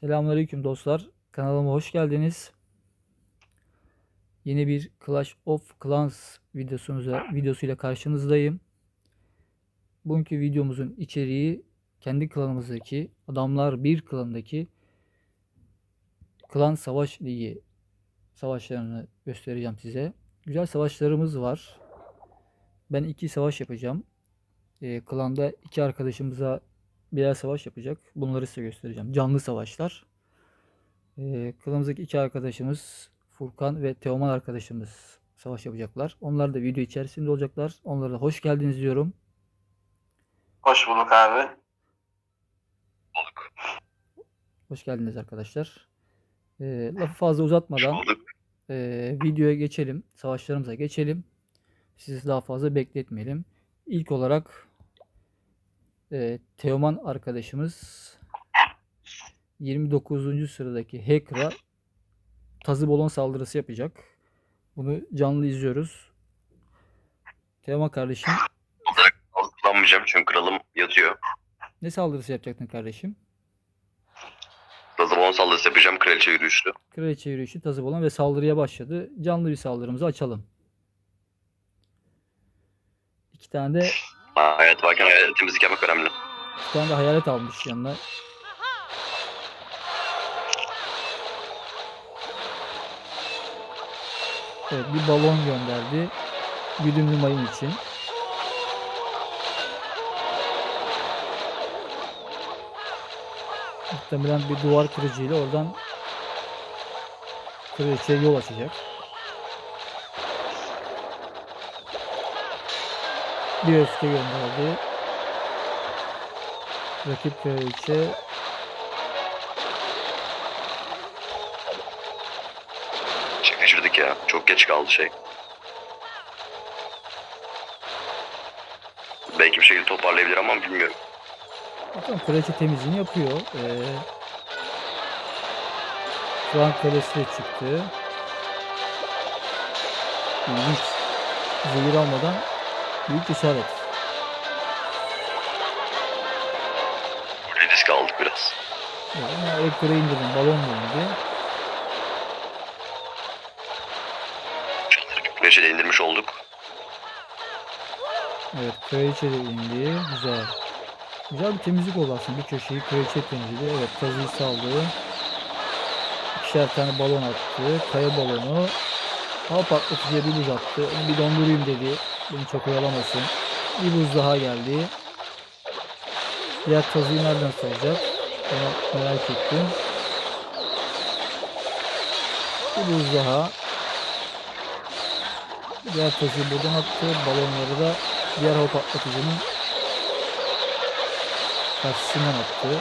Selamünaleyküm dostlar. Kanalıma hoş geldiniz. Yeni bir Clash of Clans videosunuza, videosuyla karşınızdayım. Bugünkü videomuzun içeriği kendi klanımızdaki Adamlar Bir klanındaki Klan Savaş Ligi savaşlarını göstereceğim size. Güzel savaşlarımız var. Ben iki savaş yapacağım. Ee, klanda iki arkadaşımıza birer savaş yapacak. Bunları size göstereceğim. Canlı savaşlar. Ee, klanımızdaki iki arkadaşımız Furkan ve Teoman arkadaşımız savaş yapacaklar. Onlar da video içerisinde olacaklar. Onlara da hoş geldiniz diyorum. Hoş bulduk abi. Bulduk. Hoş geldiniz arkadaşlar. Ee, lafı fazla uzatmadan e, videoya geçelim. Savaşlarımıza geçelim. Sizi daha fazla bekletmeyelim. İlk olarak e, Teoman arkadaşımız 29. sıradaki Hacker'a tazı balon saldırısı yapacak. Bunu canlı izliyoruz. Teoman kardeşim Kullanmayacağım çünkü kralım yatıyor. ne saldırısı yapacaktın kardeşim? Dazabon saldırısı yapacağım kraliçe yürüyüşlü. Kraliçe yürüyüşü tazı balon ve saldırıya başladı. Canlı bir saldırımızı açalım. İki tane de Ha, hayat varken hayat temizlik yapmak önemli. Bir tane de hayalet almış yanına. Evet bir balon gönderdi. Güdümlü mayın için. Muhtemelen bir duvar kırıcıyla oradan kraliçeye yol açacak. Öfke gönderdi. Rakip kraliçe Şey kaçırdık ya. Çok geç kaldı şey. Belki bir şekilde toparlayabilir ama bilmiyorum. Bakalım kraliçe temizliğini yapıyor. Ee, şu an kalesi de çıktı. İlginç. Zehir almadan büyük işaret. Burada risk aldık biraz. Evet, ama elektriği indirdim. Balon. Kraliçe de indirmiş olduk. Evet de indi. Güzel. Güzel bir temizlik oldu aslında. Bir köşeyi kraliçe temizledi. Evet tazıyı saldı. İkişer tane balon attı. Kaya balonu. Hava patlatıcıya bir buz attı. Onu bir dondurayım dedi. Beni çok oyalamasın. Bir buz daha geldi. Diğer tazıyı nereden salacak? Onu merak ettim. Bir buz daha. Diğer tazıyı buradan attı. Balonları da diğer hava patlatıcının karşısından attı.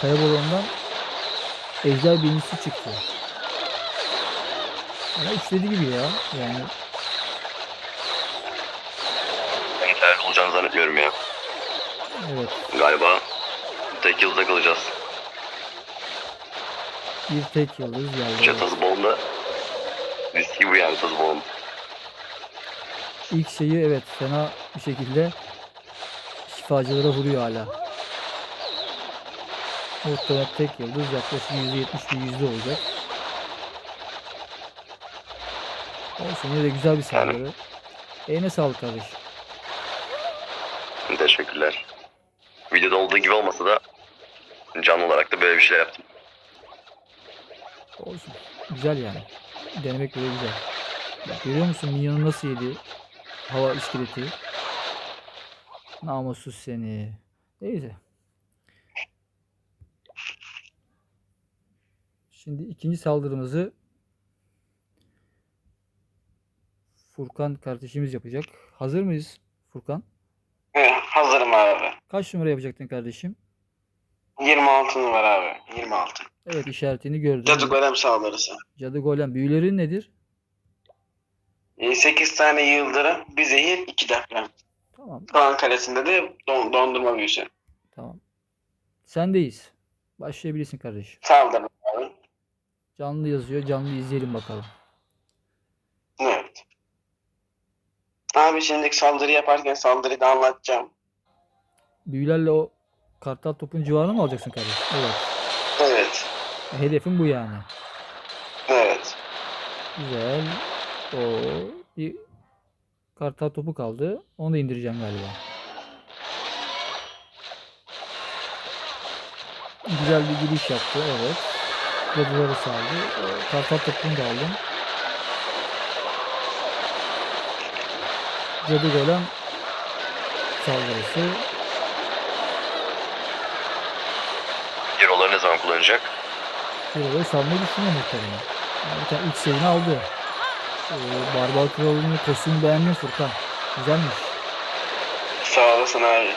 Kaya balonundan ejder binicisi çıktı. Ama üçledi gibi ya. Yani Ben yeterli olacağını zannetmiyorum ya. evet. Galiba tek yılda kalacağız. Bir tek yıldız geldi. İşte tazı bolunda riski bu yani tazı bolun. İlk şeyi evet fena bir şekilde şifacılara vuruyor hala. Muhtemelen tek yıldız yaklaşık %70 bir yüzde olacak. Olsun yine de güzel bir saldırı. Eline sağlık kardeşim. Teşekkürler. Videoda olduğu gibi olmasa da canlı olarak da böyle bir şeyler yaptım. Olsun. Güzel yani. Denemek bile güzel. Bak, görüyor musun minyonu nasıl yedi? Hava iskeleti. Namussuz seni. Neyse. Şimdi ikinci saldırımızı Furkan kardeşimiz yapacak. Hazır mıyız Furkan? Evet, hazırım abi. Kaç numara yapacaktın kardeşim? 26 numara abi. 26. Evet işaretini gördüm. Cadı golem saldırısı. Cadı golem. Büyülerin nedir? 8 tane yıldırım, bir zehir, 2 deprem. Tamam. Kaan Kalesi'nde de don- dondurma büyüsü. Tamam. Sendeyiz. Başlayabilirsin kardeşim. Saldırın abi. Canlı yazıyor. Canlı izleyelim bakalım. Evet. Abi şimdiki saldırı yaparken saldırıyı da anlatacağım. Büyülerle o kartal topun civarına mı alacaksın kardeşim? Evet. Evet. Hedefin bu yani. Evet. Güzel. O bir kartal topu kaldı. Onu da indireceğim galiba. Güzel bir giriş yaptı. Evet. Cadıları saldı. O Kartal topunu da aldım. Cadı golem saldırısı. Hero'ları ne zaman kullanacak? Hero'ları salmayı düşünüyor muhtemelen. Yani bir tane ilk şeyini aldı. Ee, Barbar Kralı'nın kostümü beğendin Furkan. Güzelmiş. Sağ olasın abi.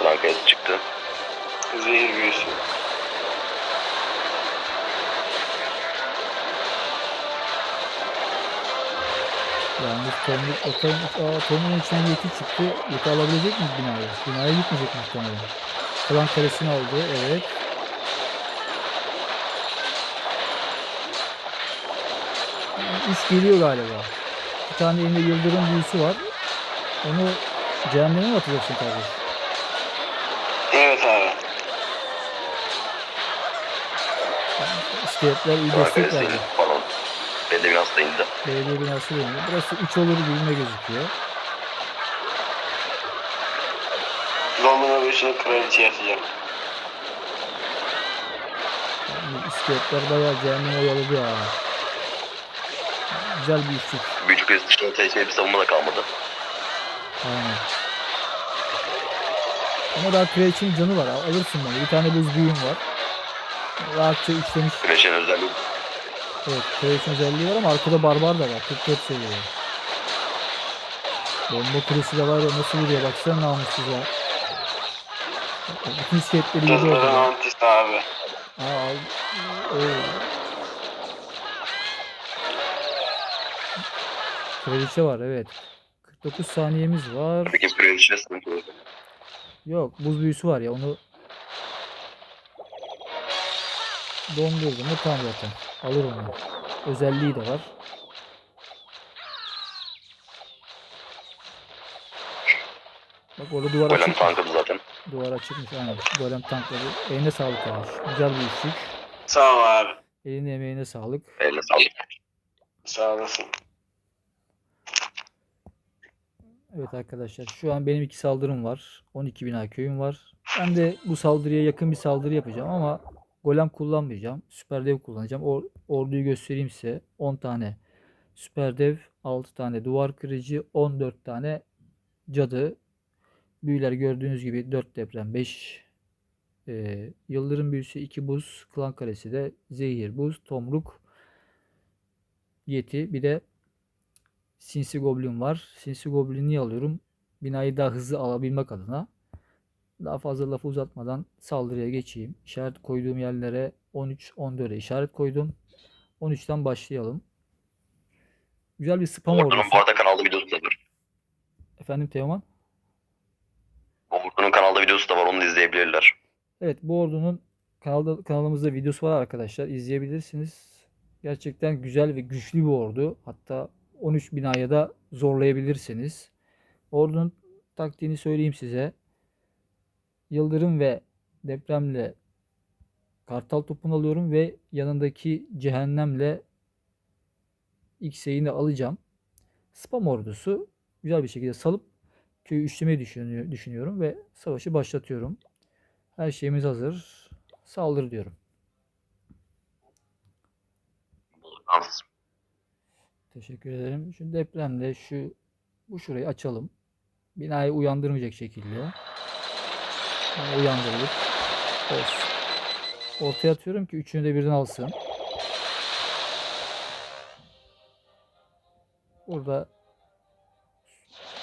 Blanka'ya çıktı. Zehir büyüsü. Yalnız Tom'luk bakalım. Aa, Tom'un içinden yeti çıktı. Yeti alabilecek mi binayı? Binaya gitmeyecek muhtemelen. Klan karesini aldı. Evet. Üç geliyor galiba. Bir tane elinde yıldırım büyüsü var. Onu cehenneme mi atacaksın kardeş? Evet abi. İskeletler iyi destek verdi. İndi. Belediye binası dönüyor. Burası 3 olur gibime gözüküyor. Dondurma büyüsünü kraliçeye atacağım. Yani iskeletler bayağı cehenneme oyaladı ya. Güzel bir üçlük. Büyücü kulesi dışında tehlikeli bir savunma da kalmadı. Aynen. Ama daha kraliçenin canı var. Al- Alırsın bunu. Bir tane buz büyüm var. Rahatça üçlemiş. Güneşin özelliği Evet kraliçenin özelliği var ama arkada barbar da var. 44 seviye. Bomba kulesi de var ya nasıl vuruyor baksana namussuz ya. Bütün iskeletleri yedi orada. antisi abi. Aa. Oo. Kraliçe var evet. 49 saniyemiz var. Peki kraliçe oldu. Yok buz büyüsü var ya onu dondurdum mu tam zaten. Alır onu. Özelliği de var. Bak orada duvar Golem açık. tankladı zaten. Duvar açıkmış aynen. Golem tankladı. Eline sağlık kardeş. Güzel bir üçlük. Sağ ol abi. Eline emeğine sağlık. Eline sağlık. Sağ olasın. Evet arkadaşlar şu an benim iki saldırım var. 12 bina köyüm var. Ben de bu saldırıya yakın bir saldırı yapacağım ama golem kullanmayacağım. Süper dev kullanacağım. Or- orduyu göstereyim size. 10 tane süper dev, 6 tane duvar kırıcı, 14 tane cadı. Büyüler gördüğünüz gibi 4 deprem, 5 e, yıldırım büyüsü, 2 buz, klan karesi de zehir, buz, tomruk, yeti. Bir de Sinsi Goblin var. Sinsi Goblin'i alıyorum? Binayı daha hızlı alabilmek adına. Daha fazla lafı uzatmadan saldırıya geçeyim. İşaret koyduğum yerlere 13, 14'e işaret koydum. 13'ten başlayalım. Güzel bir spam Ordunun ordusu. bu arada kanalda videosu da var. Efendim Teoman? Ordunun kanalda videosu da var onu da izleyebilirler. Evet bu ordunun kanalda, kanalımızda videosu var arkadaşlar. İzleyebilirsiniz. Gerçekten güzel ve güçlü bir ordu. Hatta 13 binaya da zorlayabilirsiniz. Ordunun taktiğini söyleyeyim size. Yıldırım ve depremle kartal topunu alıyorum ve yanındaki cehennemle X'e'ini alacağım. Spam ordusu güzel bir şekilde salıp köyü üçlemeyi düşünüyor- düşünüyorum ve savaşı başlatıyorum. Her şeyimiz hazır. Saldır diyorum. Teşekkür ederim. Şu depremle şu bu şurayı açalım. Binayı uyandırmayacak şekilde. Yani uyandırdık. Olsun. Ortaya atıyorum ki üçünü de birden alsın. Burada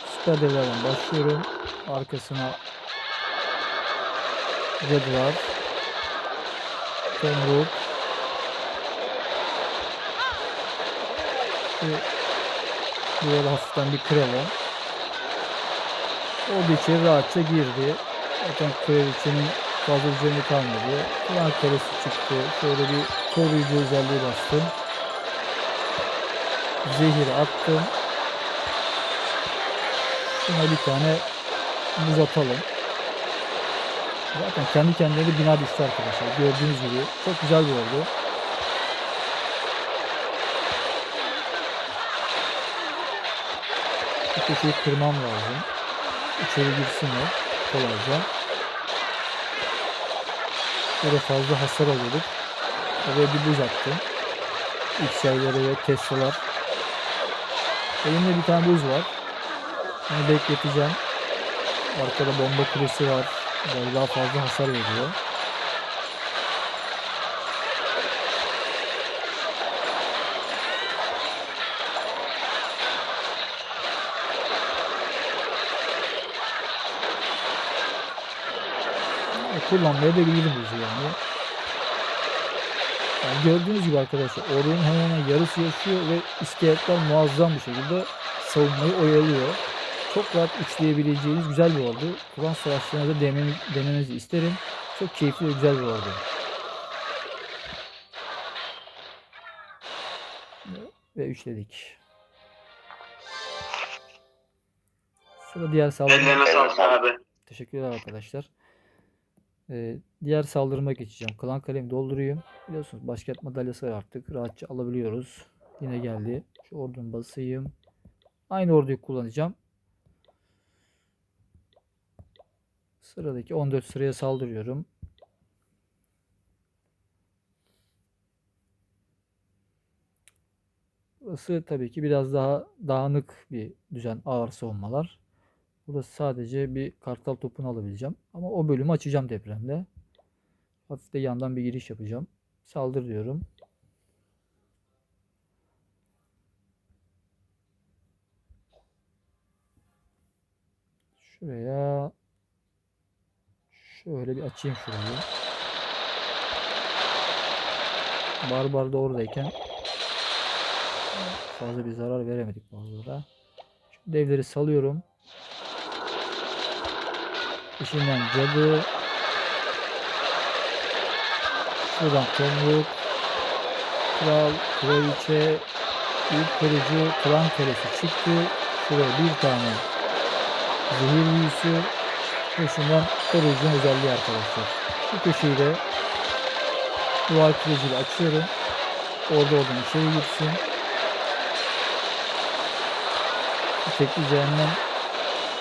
süper devlerden başlıyorum. Arkasına cadılar. Tomruk. Şu böyle hafiften bir kıralım. O da rahatça girdi. Zaten kraliçenin fazla üzerine kalmadı. Klan karesi çıktı. Şöyle bir koruyucu özelliği bastım. Zehir attım. Şuna bir tane buz atalım. Zaten kendi kendine de bina düştü arkadaşlar. Gördüğünüz gibi. Çok güzel bir oldu. Şu köşeyi kırmam lazım. İçeri girsinler kolayca. Şöyle fazla hasar alıyorduk. Oraya bir buz attım. XL'lere ve Tesla'lar. Elimde bir tane buz var. Onu bekleteceğim. Arkada bomba kulesi var. Böyle daha fazla hasar veriyor. E, kullanmaya da bilirim buzu yani. Yani gördüğünüz gibi arkadaşlar ordunun hemen yarısı yaşıyor ve iskeletler muazzam bir şekilde savunmayı oyalıyor. Çok rahat üçleyebileceğiniz güzel bir ordu. Kur'an savaşlarına da denemeni- denemenizi isterim. Çok keyifli ve güzel bir ordu. Ve üçledik. Sıra diğer saldırı. Ellerine sağlık abi. Teşekkürler arkadaşlar. Ee, diğer saldırıma geçeceğim. Klan kalemi doldurayım. Biliyorsunuz başkent madalyası var artık. Rahatça alabiliyoruz. Yine geldi. Şu ordunun basayım. Aynı orduyu kullanacağım. Sıradaki 14 sıraya saldırıyorum. Burası tabii ki biraz daha dağınık bir düzen ağır savunmalar. Burası sadece bir kartal topunu alabileceğim. Ama o bölümü açacağım depremde. Hafif de yandan bir giriş yapacağım. Saldır diyorum. Şuraya şöyle bir açayım şurayı. Barbar da oradayken fazla bir zarar veremedik bazılara. Şu devleri salıyorum. İçinden cadı. Şuradan tomruk. Kral, kraliçe, büyük kırıcı, klan kalesi çıktı. Şuraya bir tane zehir büyüsü. Ve şundan koruyucunun özelliği arkadaşlar. Şu köşeyi de duvar kırıcıyla açıyorum. Orada oradan içeri gitsin. Tekli cehennem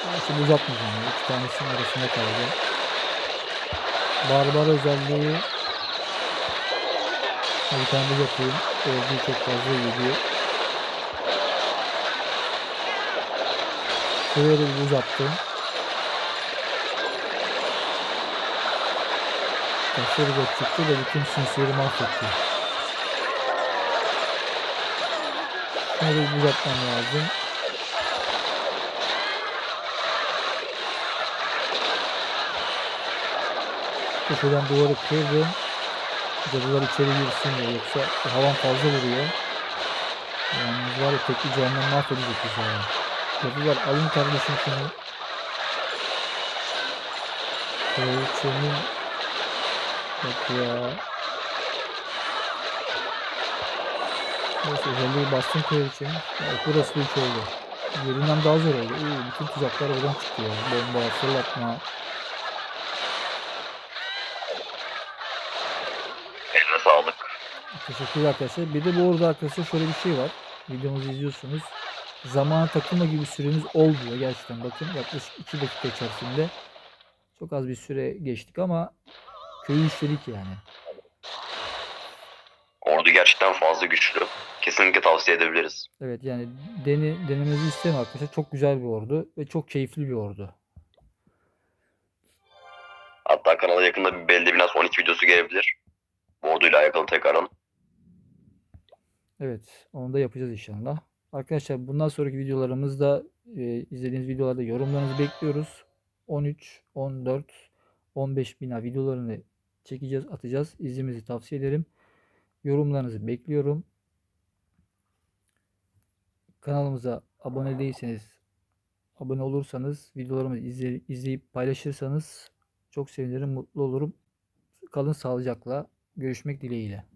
Şimdi uzatmayacağım. ya. İki tanesinin arasında kaldı. Barbar özelliği bir tane atayım. Orduyu çok fazla yedi. Şuraya da bir buz attım. Taşları da çıktı da bütün sinsiyeri mahvetti. Şuna da bir buz atmam lazım. Köşeden duvarı kırdım. Cadılar içeri girsin diye yoksa havan fazla vuruyor. Yalnız var ya tekli cehennem mahvedecek bizi ya. Cadılar alın kardeşim şunu. Kraliçenin Bak ya. Neyse özelliği bastım kraliçenin. Evet, burası da 3 oldu. Yerinden daha zor oldu. Oo, bütün tuzaklar oradan çıktı ya. Bomba, fırlatma. Eline sağlık. Teşekkürler arkadaşlar. Bir de bu arada arkadaşlar şöyle bir şey var. Videomuzu izliyorsunuz. Zamana takılma gibi süremiz olmuyor gerçekten. Bakın yaklaşık 2 dakika içerisinde çok az bir süre geçtik ama köyü işledik yani. Ordu gerçekten fazla güçlü. Kesinlikle tavsiye edebiliriz. Evet yani deni, denemenizi isterim arkadaşlar. Çok güzel bir ordu ve çok keyifli bir ordu. Hatta kanala yakında bir belli biraz 12 videosu gelebilir. Bu orduyla alakalı tekrardan. Evet onu da yapacağız inşallah. Arkadaşlar bundan sonraki videolarımızda e, izlediğiniz videolarda yorumlarınızı bekliyoruz. 13, 14, 15 bina videolarını çekeceğiz, atacağız. İzlemizi tavsiye ederim. Yorumlarınızı bekliyorum. Kanalımıza abone değilseniz, abone olursanız, videolarımızı izle- izleyip paylaşırsanız çok sevinirim, mutlu olurum. Kalın sağlıcakla. Görüşmek dileğiyle.